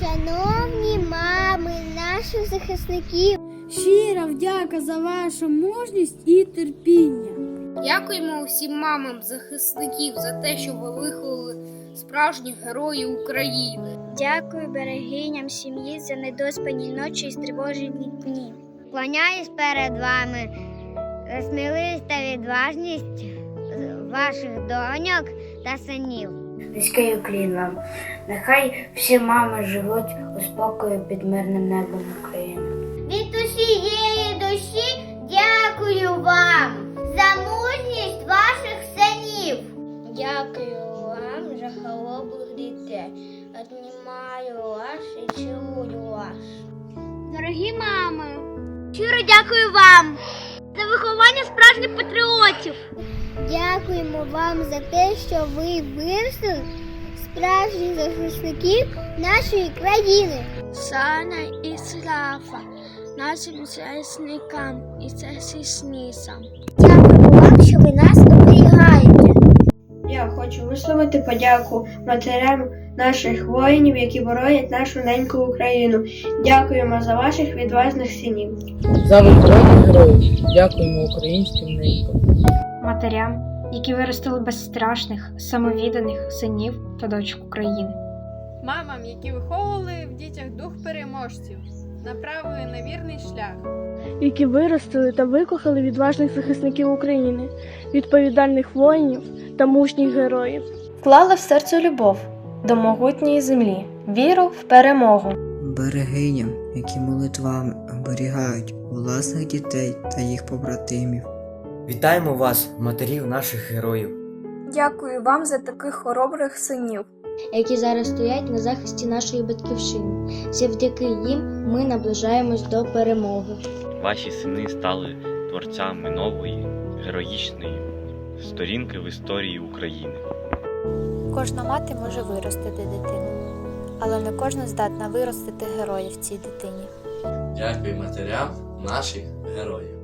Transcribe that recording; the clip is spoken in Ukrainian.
Шановні мами наших захисників, Щира вдяка за вашу мужність і терпіння. Дякуємо усім мамам захисників за те, що ви виховали справжніх героїв України. дякую берегиням сім'ї за недоспані ночі і стривожені дні. Кланяюсь перед вами сміливість та відважність ваших доньок та синів. Низький уклін вам. Нехай всі мами живуть у спокої під мирним небом України. Від усієї душі дякую вам за мужність ваших синів. Дякую вам за холодних дітей. Обнімаю вас і цілую вас. Дорогі мами, щиро дякую вам патріотів. Дякуємо вам за те, що ви виросли справжніх захисників нашої країни. Саня і Срафа, нашим захисникам і захисницям. Дякуємо вам, що ви нас хочу висловити подяку матерям наших воїнів, які боронять нашу неньку Україну. Дякуємо за ваших відважних синів. За виховання героїв дякуємо українським ненькам. матерям, які виростили безстрашних, самовідданих синів та дочок України. мамам, які виховували в дітях дух переможців, направили на вірний шлях. які виростили та викохали відважних захисників України, відповідальних воїнів та мужніх героїв. Вклала в серце любов до могутньої землі, віру в перемогу. берегиням, які молитвами оберігають власних дітей та їх побратимів. Вітаємо вас, матерів наших героїв. Дякую вам за таких хоробрих синів. які зараз стоять на захисті нашої батьківщини. Завдяки їм ми наближаємось до перемоги. Ваші сини стали творцями нової, героїчної сторінки в історії України. Кожна мати може виростити дитину, але не кожна здатна виростити героя в цій дитині. Дякую матерям наших героїв.